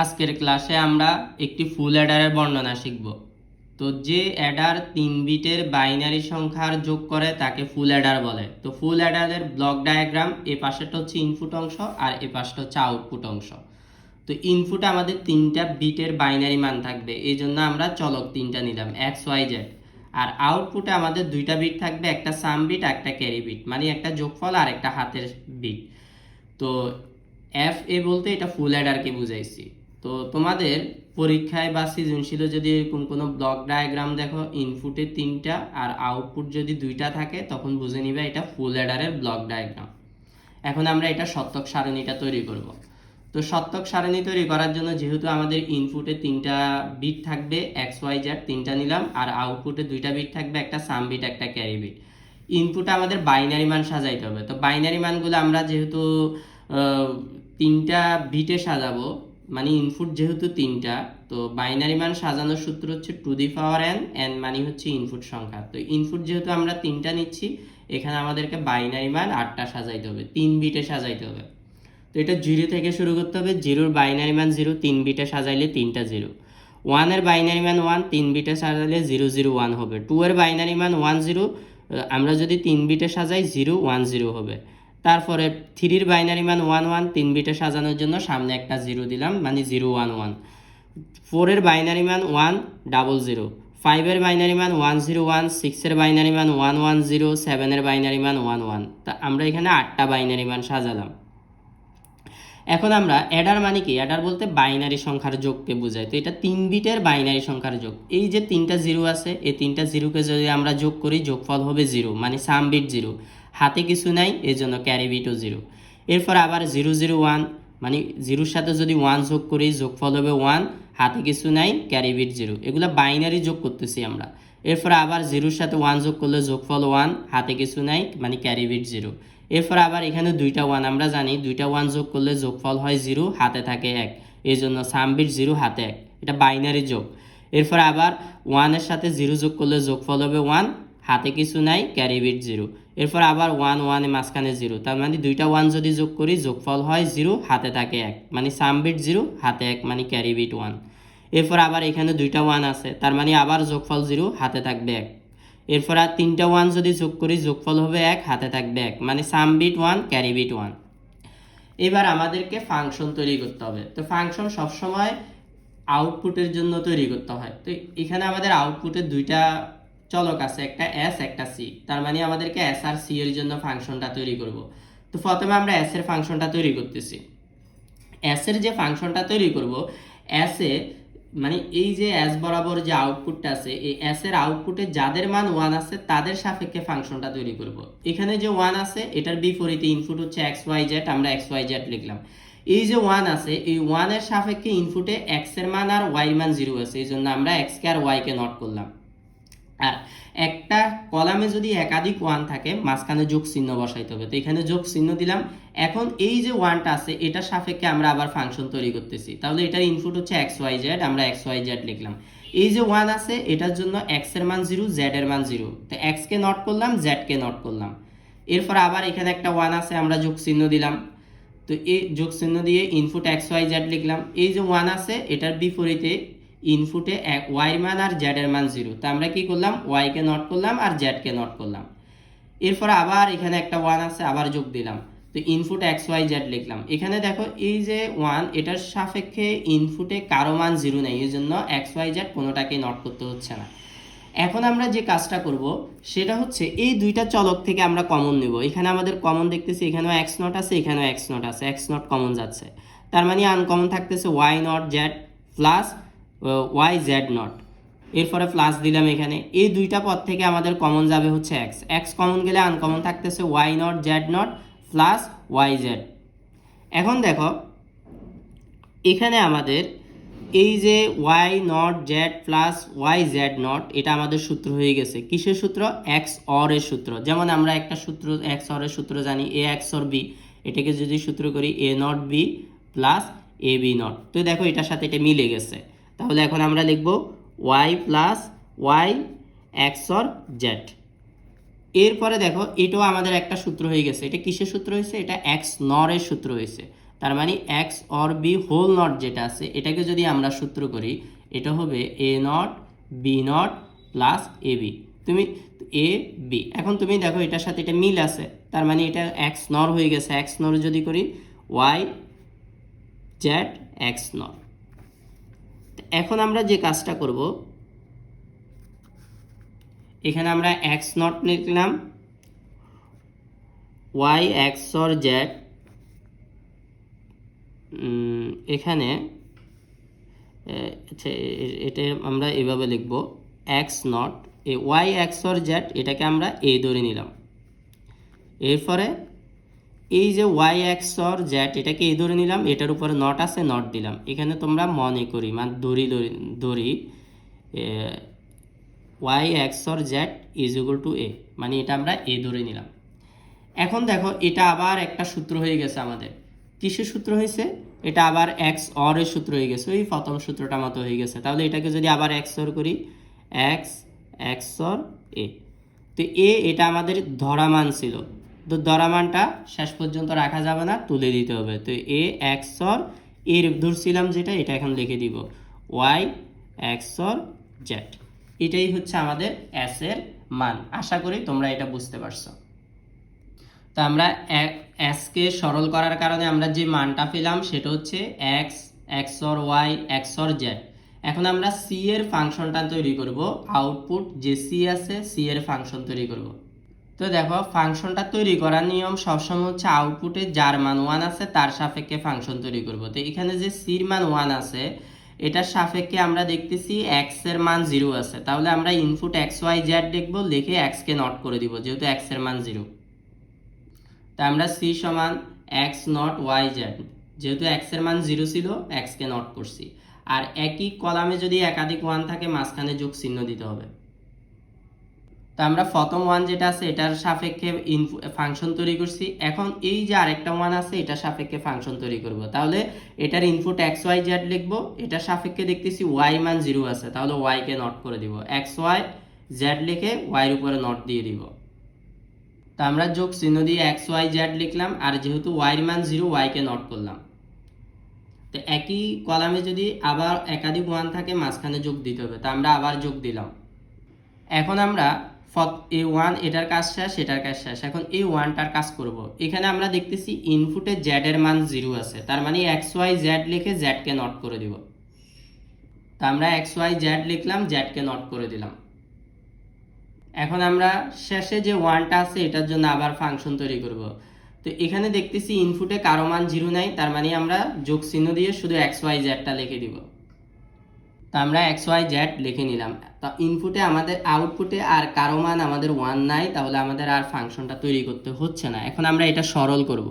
আজকের ক্লাসে আমরা একটি ফুল অ্যাডারের বর্ণনা শিখব। তো যে অ্যাডার তিন বিটের বাইনারি সংখ্যার যোগ করে তাকে ফুল অ্যাডার বলে। তো ফুল অ্যাডারের ব্লক ডায়াগ্রাম এ পাশেটা হচ্ছে ইনপুট অংশ আর এ পাশটা হচ্ছে আউটপুট অংশ। তো ইনপুটে আমাদের তিনটা বিটের বাইনারি মান থাকবে, এই জন্য আমরা চলক তিনটা নিলাম, এক্স, ওয়াই, জেড। আর আউটপুটে আমাদের দুইটা বিট থাকবে, একটা সাম বিট একটা ক্যারি বিট মানে একটা যোগফল আর একটা হাতের বিট। তো এফ এ বলতে এটা ফুল অ্যাডারকে বুঝাইছি। তো তোমাদের পরীক্ষায় বা সৃজনশীলে যদি এরকম কোনো ব্লক ডায়াগ্রাম দেখো ইনপুটে তিনটা আর আউটপুট যদি দুইটা থাকে, তখন বুঝে নিবে এটা ফুল অ্যাডারের ব্লক ডায়াগ্রাম এখন আমরা এটা সত্যক সারণীটা তৈরি করব। তো সত্যক সারণী তৈরি করার জন্য যেহেতু আমাদের ইনপুটে তিনটা বিট থাকবে এক্স ওয়াই জ্যাড তিনটা নিলাম, আর আউটপুটে দুইটা বিট থাকবে, একটা সাম বিট একটা ক্যারি বিট ইনপুটে আমাদের বাইনারি মান সাজাইতে হবে। তো বাইনারি মানগুলো আমরা যেহেতু তিনটা বিটে সাজাবো মানে ইনপুট যেহেতু তিনটা, তো বাইনারি মান সাজানোর সূত্র হচ্ছে to the power N N মানে হচ্ছে ইনপুট সংখ্যা। তো ইনপুট যেহেতু আমরা তিনটা নিচ্ছি, এখানে আমাদেরকে বাইনারি মান আটটা সাজাইতে হবে, তিন বিটে সাজাইতে হবে। তো এটা জিরো থেকে শুরু করতে হবে জিরোর বাইনারি মান জিরো তিন বিটে সাজাইলে তিনটা জিরো ওয়ানের বাইনারি মান ওয়ান তিন বিটে সাজাইলে জিরো জিরো ওয়ান হবে। টু এর বাইনারি মান ওয়ান জিরো আমরা যদি তিন বিটে সাজাই জিরো ওয়ান জিরো হবে। তারপরে থ্রির বাইনারি মান ওয়ান ওয়ান, তিন বিটে সাজানোর জন্য সামনে একটা জিরো দিলাম মানে জিরো ওয়ান ওয়ান। ফোরের বাইনারি মান ওয়ান, ডাবল জিরো। ফাইভের বাইনারি মান ওয়ান জিরো ওয়ান, সিক্সের বাইনারি মান ওয়ান ওয়ান জিরো, সেভেনের বাইনারি মান ওয়ান ওয়ান। তা আমরা এখানে আটটা বাইনারি মান সাজালাম। এখন আমরা অ্যাডার মানে কি? অ্যাডার বলতে বাইনারি সংখ্যার যোগকে বোঝায়। তো এটা তিন বিটের বাইনারি সংখ্যার যোগ। এই যে তিনটা জিরো আছে, এই তিনটা জিরোকে যদি আমরা যোগ করি, যোগফল হবে জিরো মানে সাম বিট জিরো। হাতে কিছু নাই এই জন্য ক্যারি বিটও জিরো এরপর আবার জিরো জিরো ওয়ান মানে জিরোর সাথে যদি ওয়ান যোগ করি, যোগফল হবে ওয়ান হাতে কিছু নাই ক্যারি বিট জিরো এগুলো বাইনারি যোগ করতেছি আমরা। এরপর আবার জিরোর সাথে ওয়ান যোগ করলে যোগফল ওয়ান হাতে কিছু নাই মানে ক্যারি বিট জিরো এরপর আবার এখানে দুইটা ওয়ান আমরা জানি দুইটা ওয়ান যোগ করলে যোগফল হয় জিরো হাতে থাকে এক। এই জন্য সামবিট জিরো হাতে এক। এটা বাইনারি যোগ। এরপর আবার ওয়ানের সাথে জিরো যোগ করলে যোগফল হবে ওয়ান হাতে কিছু নাই ক্যারি বিট জিরো এরপর আবার ওয়ান ওয়ানে মাঝখানে জিরো তার মানে দুইটা ওয়ান যদি যোগ করি, যোগফল হয় জিরো হাতে থাকে এক। মানে সামবিট জিরো হাতে এক মানে ক্যারি বিট ওয়ান এরপর আবার এখানে দুইটা ওয়ান আছে, তার মানে আবার যোগফল জিরো হাতে থাকবে এক। এরপর আর তিনটা ওয়ান যদি যোগ করি, যোগফল হবে এক, হাতে থাকবে এক। মানে sum bit one carry bit one এবার আমাদেরকে ফাংশন তৈরি করতে হবে। তো ফাংশন সবসময় আউটপুটের জন্য তৈরি করতে হয়। তো এখানে আমাদের আউটপুটের দুইটা চলক আছে, একটা এস একটা সি তার মানে আমাদেরকে এস আর সি এর জন্য ফাংশনটা তৈরি করব। তো প্রথমে আমরা এস এর ফাংশনটা তৈরি করতেছি। এস এর যে ফাংশনটা তৈরি করব এস এ মানে এই যে এস বরাবর যে আউটপুটটা আছে, এই এস এর আউটপুটে যাদের মান ওয়ান আছে, তাদের সাপেক্ষে ফাংশনটা তৈরি করব। এখানে যে ওয়ান আছে, এটার বিপরীতে ইনপুট হচ্ছে এক্স ওয়াই জেড আমরা এক্স ওয়াই জেড লিখলাম। এই যে ওয়ান আছে, এই ওয়ানের সাপেক্ষে ইনপুটে এক্সের মান আর ওয়াই মান জিরো আছে, এই জন্য আমরা এক্স কে আর ওয়াই কে নট করলাম। আর একটা কলামে যদি একাধিক ওয়ান থাকে, মাঝখানে যোগ চিহ্ন বসাইতে হবে। তো এখানে যোগ চিহ্ন দিলাম। এখন এই যে ওয়ানটা আছে, এটা সাপেক্ষে আমরা আবার ফাংশন তৈরি করতেছি। তাহলে এটার ইনপুট হচ্ছে এক্স ওয়াই জেড আমরা এক্স ওয়াই জেড লিখলাম। এই যে ওয়ান আছে, এটার জন্য এক্সের মান জিরো জেড এর মান জিরো তো এক্স কে নট করলাম জেড কে নট করলাম। এরপর আবার এখানে একটা ওয়ান আছে, আমরা যোগ চিহ্ন দিলাম। তো এই যোগ চিহ্ন দিয়ে ইনপুট এক্স ওয়াই জেড লিখলাম। এই যে ওয়ান আছে, এটার বিপরীতে ইনপুটে এক ওয়াই মান আর জেড এর মান জিরো তা আমরা কি করলাম? ওয়াই কে নট করলাম আর জেড কে নট করলাম। এরপর আবার এখানে একটা ওয়ান আছে, আবার যোগ দিলাম। তো ইনপুট এক্স ওয়াই জেড লিখলাম। এখানে দেখো, এই যে ওয়ান এটার সাপেক্ষে ইনপুটে কারও মান জিরো নেই, এই জন্য এক্স ওয়াই জেড কোনোটাকেই নট করতে হচ্ছে না। এখন আমরা যে কাজটা করব, সেটা হচ্ছে এই দুইটা চলক থেকে আমরা কমন নেব। এখানে আমাদের কমন দেখতেছি, এখানেও এক্স নট আছে, এখানেও এক্স নট আছে এক্স নট কমন যাচ্ছে। তার মানে আনকমন থাকতেছে Y not Z plus Y Z not এরপরে প্লাস দিলাম এখানে। এই দুইটা পদ থেকে আমাদের কমন যাবে হচ্ছে এক্স এক্স কমন গেলে আনকমন থাকতেছে Y not Z not plus Y Z এখন দেখো, এখানে আমাদের এই যে Y not Z plus Y Z not এটা আমাদের সূত্র হয়ে গেছে। কিসের সূত্র? এক্স অর এর সূত্র। যেমন আমরা একটা সূত্র এক্স অর এর সূত্র জানি এ এক্স অর বি এটাকে যদি সূত্র করি A not B plus A B not তো দেখো এটার সাথে এটা মিলে গেছে। তাহলে এখন আমরা লিখব Y plus Y X or Z এরপরে দেখো, এটাও আমাদের একটা সূত্র হয়ে গেছে। এটা কিসের সূত্র হয়েছে? এটা এক্স নরের সূত্র হয়েছে। তার মানে X or B whole not যেটা আছে, এটাকে যদি আমরা সূত্র করি, এটা হবে A not B not plus A B তুমি এ বি এখন তুমি দেখো, এটার সাথে এটা মিল আছে। তার মানে এটা এক্স নর হয়ে গেছে। এক্স নর যদি করি ওয়াই জেড এক্স নর এখন আমরা যে কাজটা করব, এখানে আমরা এক্স নট লিখলাম ওয়াই এক্স অর জ্যাড এখানে আচ্ছা এটা আমরা এভাবে লিখব X not A Y X or Z এটাকে আমরা এ ধরে নিলাম। এরপরে এই যে ওয়াই এক্স অর জেড এটাকে এ ধরে নিলাম, এটার উপরে নট আছে নট দিলাম। এখানে তোমরা মনে করি মানে ধরি, ধরি- ধরি Y X or Z is equal to A মানে এটা আমরা এ ধরে নিলাম। এখন দেখো, এটা আবার একটা সূত্র হয়ে গেছে আমাদের। কিসের সূত্র হয়েছে? এটা আবার এক্স অর এর সূত্র হয়ে গেছে, ওই প্রথম সূত্রটা মতো হয়ে গেছে। তাহলে এটাকে যদি আবার এক্স অর করি এক্স এক্স অর এ তো এ এটা আমাদের ধরামান ছিল। তো ধরামানটা শেষ পর্যন্ত রাখা যাবে না, তুলে দিতে হবে। তো এ, এক্স, অর, এর ধরছিলাম যেটা, এটা এখন লিখে দিব। Y, X, or, Z. এটাই হচ্ছে আমাদের এস এর মান। আশা করি তোমরা এটা বুঝতে পারছ। তো আমরা এক্সকে সরল করার কারণে আমরা যে মানটা পেলাম, সেটা হচ্ছে X X, or, Y, X, or, Z. এখন আমরা সি এর ফাংশনটা তৈরি করব। আউটপুট যে সি আছে, সি এর ফাংশন তৈরি করব। তো দেখো ফাংশনটা তৈরি করার নিয়ম সবসময় হচ্ছে আউটপুটে যার মান ওয়ান আছে, তার সাপেক্ষে ফাংশন তৈরি করব। তো এখানে যে সির মান ওয়ান আছে, এটার সাপেক্ষে আমরা দেখতেছি এক্সের মান জিরো আছে। তাহলে আমরা ইনপুট এক্স ওয়াই জেড দেখব, লিখে এক্সকে নট করে দিব, যেহেতু এক্সের মান জিরো তা আমরা সি সমান এক্স নট ওয়াই জেড যেহেতু এক্সের মান জিরো ছিল এক্সকে নট করছি। আর একই কলামে যদি একাধিক ওয়ান থাকে, মাঝখানে যোগ চিহ্ন দিতে হবে। তা আমরা প্রথম ওয়ান যেটা আছে, এটার সাপেক্ষে ফাংশন তৈরি করছি। এখন এই যে আরেকটা ওয়ান আছে, এটার সাপেক্ষে ফাংশন তৈরি করব। তাহলে এটার ইনপুট এক্স ওয়াই জেড লিখব। এটার সাপেক্ষে দেখতেছি ওয়াই মান জিরো আছে। তাহলে ওয়াইকে নট করে দিব। এক্স ওয়াই জেড লিখে ওয়াইয়ের উপরে নট দিয়ে দিব। তা আমরা যোগ চিহ্ন দিয়ে এক্স ওয়াই জেড লিখলাম। আর যেহেতু ওয়াইয়ের মান জিরো ওয়াইকে নট করলাম। তো একই কলামে যদি আবার একাধিক ওয়ান থাকে, মাঝখানে যোগ দিতে হবে। তা আমরা আবার যোগ দিলাম। এখন আমরা এ ওয়ান এটার কাজ শেষ, এটার কাজ শেষ। এখন এই ওয়ানটার কাজ করব। এখানে আমরা দেখতেছি ইনপুটে জেড এর মান জিরো আছে। তার মানে এক্স ওয়াই জ্যাড লিখে জেডকে নট করে দিব। তা আমরা এক্স ওয়াই জ্যাড লিখলাম জেডকে নট করে দিলাম। এখন আমরা শেষে যে ওয়ানটা আছে, এটার জন্য আবার ফাংশন তৈরি করব। তো এখানে দেখতেছি ইনপুটে কারও মান জিরো নাই, তার মানে আমরা যোগ চিহ্ন দিয়ে শুধু এক্স ওয়াই জ্যাডটা লিখে দিব। তো আমরা এক্স ওয়াই জেড লিখে নিলাম। তো ইনপুটে আমাদের আউটপুটে আর কারও মান আমাদের ওয়ান নাই, তাহলে আমাদের আর ফাংশনটা তৈরি করতে হচ্ছে না। এখন আমরা এটা সরল করব।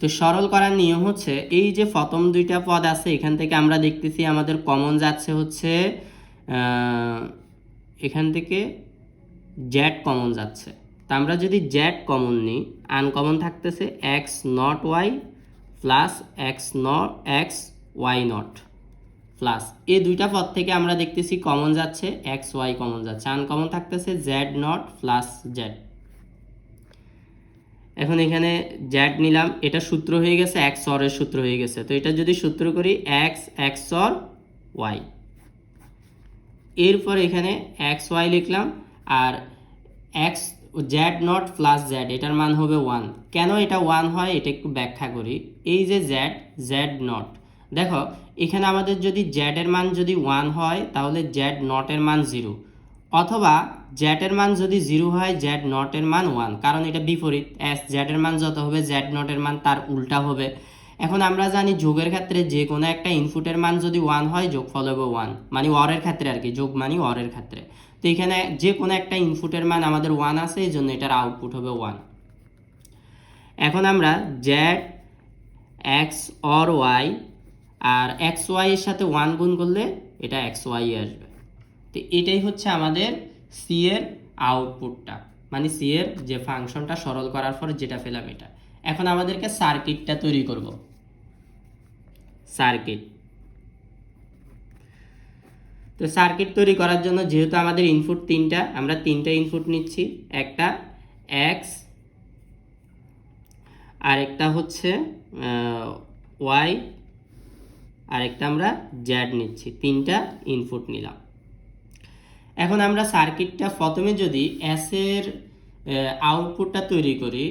তো সরল করার নিয়ম হচ্ছে, এই যে প্রথম দুইটা পদ আছে, এখান থেকে আমরা দেখতেছি আমাদের কমন যাচ্ছে হচ্ছে এখান থেকে জ্যাট কমন যাচ্ছে। তা আমরা যদি জ্যাট কমন নিই আনকমন থাকতেছে X not Y plus X not X Y not plus এই দুইটা পদ থেকে আমরা দেখতেছি কমন যাচ্ছে, এক্স, ওয়াই কমন যাচ্ছে, আনকমন থাকতেছে জেড নট প্লাস জেড। এখন এখানে জেড নিলাম, এটা সূত্র হয়ে গেছে, এক্স অরের সূত্র হয়ে গেছে। তো এটা যদি সূত্র করি, এক্স এক্স অর ওয়াই। এরপর এখানে এক্স, ওয়াই লিখলাম, আর X Z not plus Z এটার মান হবে ওয়ান। কেন এটা ওয়ান হয়, এটা একটু ব্যাখ্যা করি। এই যে জ্যাড জ্যাড নট দেখো, এখানে আমাদের যদি জেডের মান যদি ওয়ান হয়, তাহলে জেড নটের মান জিরো অথবা জেডের মান যদি জিরো হয় জেড নটের মান ওয়ান কারণ এটা বিপরীত। এস জেডের মান যত হবে জেড নটের মান তার উল্টা হবে। এখন আমরা জানি যোগের ক্ষেত্রে যে কোনো একটা ইনপুটের মান যদি ওয়ান হয়, যোগ ফল হবে ওয়ান মানে অরের ক্ষেত্রে আর কি, যোগ মানে অরের ক্ষেত্রে। তো এখানে যে কোনো একটা ইনপুটের মান আমাদের ওয়ান আছে, এই জন্য এটার আউটপুট হবে ওয়ান এখন আমরা জ্যাড এক্স অর ওয়াই আর এক্স ওয়াই এর সাথে ওয়ান গুণ করলে এটা এক্স ওয়াই আসবে। তো এটাই হচ্ছে আমাদের সি এর আউটপুটটা মানে সি এর যে ফাংশনটা সরল করার পর যেটা পেলাম এটা। এখন আমাদেরকে সার্কিটটা তৈরি করব। সার্কিট তো সার্কিট তৈরি করার জন্য যেহেতু আমাদের ইনপুট তিনটা, আমরা তিনটা ইনপুট নিচ্ছি। একটা এক্স আর একটা হচ্ছে ওয়াই আরেকটা আমরা জ্যাড নিচ্ছি, তিনটা ইনপুট নিলাম। এখন আমরা সার্কিটটা প্রথমে যদি এসের আউটপুটটা তৈরি করি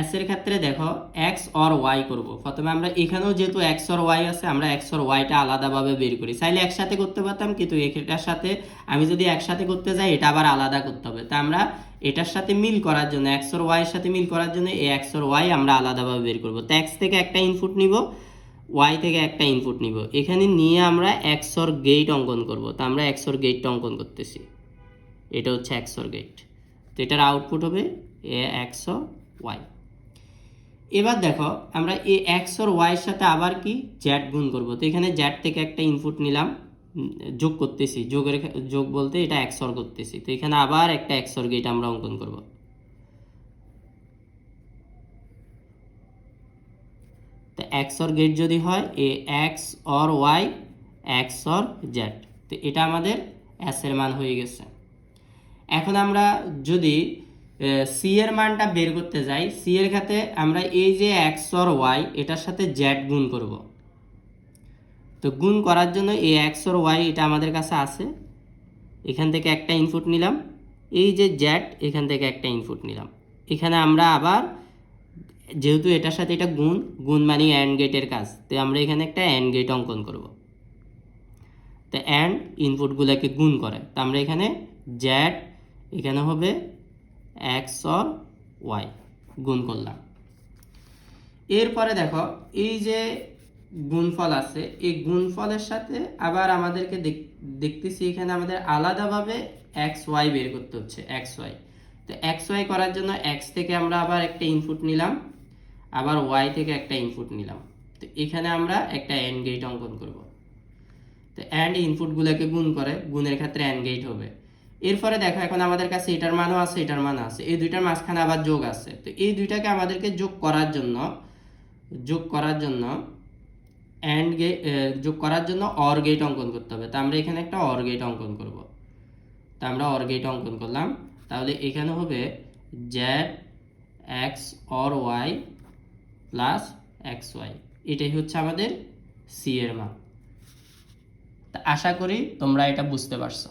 এসের ক্ষেত্রে দেখো এক্স অর ওয়াই করব। প্রথমে আমরা এখানেও যেহেতু এক্স অর ওয়াই আছে, আমরা এক্স অর ওয়াইটা আলাদাভাবে বের করি। চাইলে একসাথে করতে পারতাম, কিন্তু এটার সাথে আমি যদি একসাথে করতে যাই, এটা আবার আলাদা করতে হবে। তা আমরা এটার সাথে মিল করার জন্য এক্স অর ওয়াইয়ের সাথে মিল করার জন্য এই এক্স অর ওয়াই আমরা আলাদাভাবে বের করব। তো এক্স থেকে একটা ইনপুট নিব ওয়াই থেকে একটা ইনপুট নিব। এখানে নিয়ে আমরা এক্সর গেট অঙ্কন করব। তো আমরা এক্সর গেটটা অঙ্কন করতেছি। এটা হচ্ছে এক্সর গেট তো এটার আউটপুট হবে এ একশো ওয়াই এবার দেখো, আমরা এ একশোর ওয়াইয়ের সাথে আবার কি? জ্যাট গুণ করব। তো এখানে জ্যাট থেকে একটা ইনপুট নিলাম যোগ করতেছি। যোগের যোগ বলতে এটা এক্সর করতেছি। তো এখানে আবার একটা এক্সর গেট আমরা অঙ্কন করব। তো এক্স গেট যদি হয় এ X or Y X or Z তো এটা আমাদের এর মান হয়ে গেছে। এখন আমরা যদি সি এর মানটা বের করতে যাই সি এর ক্ষেত্রে আমরা এই যে এক্স ওয়াই এটার সাথে জেড গুণ করব। তো গুণ করার জন্য এই এক্স ওয়াই এটা আমাদের কাছে আছে। এখান থেকে একটা ইনপুট নিলাম। এই যে জেড এখান থেকে একটা ইনপুট নিলাম। এখানে আমরা আবার যেহেতু এটার সাথে এটা গুণ গুণ মানে অ্যান্ড গেটের কাজ, তো আমরা এখানে একটা অ্যান্ড গেট অঙ্কন করব। তো অ্যান্ড ইনপুটগুলোকে গুণ করে, তো আমরা এখানে জ্যাড এখানে হবে এক্স অর ওয়াই গুণ করলাম। এরপরে দেখো, এই যে গুণফল আছে, এই গুণফলের সাথে আবার আমাদেরকে দেখ- দেখতেছি এখানে আমাদের আলাদাভাবে এক্স ওয়াই বের করতে হচ্ছে এক্স ওয়াই তো এক্স ওয়াই করার জন্য এক্স থেকে আমরা আবার একটা ইনপুট নিলাম, আবার ওয়াই থেকে একটা ইনপুট নিলাম। তো এখানে আমরা একটা অ্যান্ড গেট অঙ্কন করব। তো অ্যান্ড ইনপুটগুলোকে গুণ করে, গুণের ক্ষেত্রে অ্যান্ড গেট হবে। এরপরে দেখো, এখন আমাদের কাছে এটার মানও আছে, এটার মান আছে। এই দুইটার মাঝখানে আবার যোগ আছে। তো এই দুইটাকে আমাদেরকে যোগ করার জন্য, যোগ করার জন্য অ্যান্ড গেট যোগ করার জন্য অর গেট অঙ্কন করতে হবে। তো আমরা এখানে একটা অর গেট অঙ্কন করব। তো আমরা অর গেট অঙ্কন করলাম। তাহলে এখানে হবে Z X or Y plus X Y এটাই হচ্ছে আমাদের সি এর মান। তা আশা করি তোমরা এটা বুঝতে পারছ।